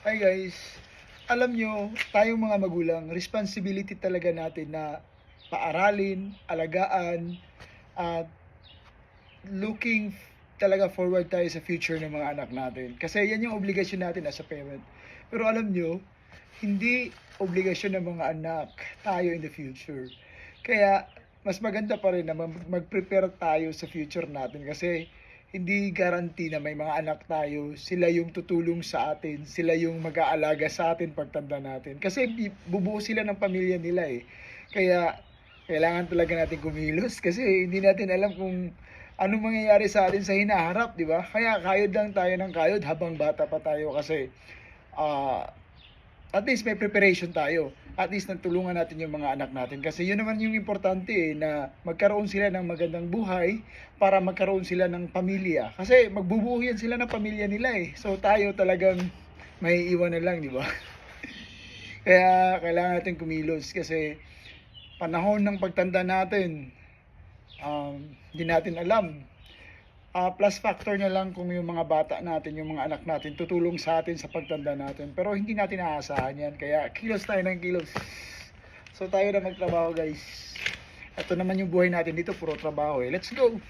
Hi guys, alam nyo, tayong mga magulang, responsibility talaga natin na paaralin, alagaan, at looking talaga forward tayo sa future ng mga anak natin. Kasi yan yung obligasyon natin as a parent. Pero alam nyo, hindi obligasyon ng mga anak tayo in the future. Kaya, mas maganda pa rin na mag- mag-prepare tayo sa future natin kasi hindi guarantee na may mga anak tayo, sila yung tutulong sa atin, sila yung mag-aalaga sa atin pagtanda natin. Kasi bubuo sila ng pamilya nila eh. Kaya kailangan talaga natin kumilos kasi hindi natin alam kung ano mangyayari sa atin sa hinaharap, di ba? Kaya kayod lang tayo ng kayod habang bata pa tayo kasi ah at least may preparation tayo. At least natulungan natin yung mga anak natin. Kasi yun naman yung importante eh, na magkaroon sila ng magandang buhay para magkaroon sila ng pamilya. Kasi magbubuo yan sila ng pamilya nila eh. So tayo talagang may iwan na lang, di ba? Kaya kailangan natin kumilos kasi panahon ng pagtanda natin, um, hindi natin alam. Ah, plus factor na lang kung yung mga bata natin, yung mga anak natin, tutulong sa atin sa pagtanda natin. Pero hindi natin aasahan yan. Kaya kilos tayo ng kilos. So tayo na magtrabaho guys. Ito naman yung buhay natin dito, puro trabaho eh. Let's go!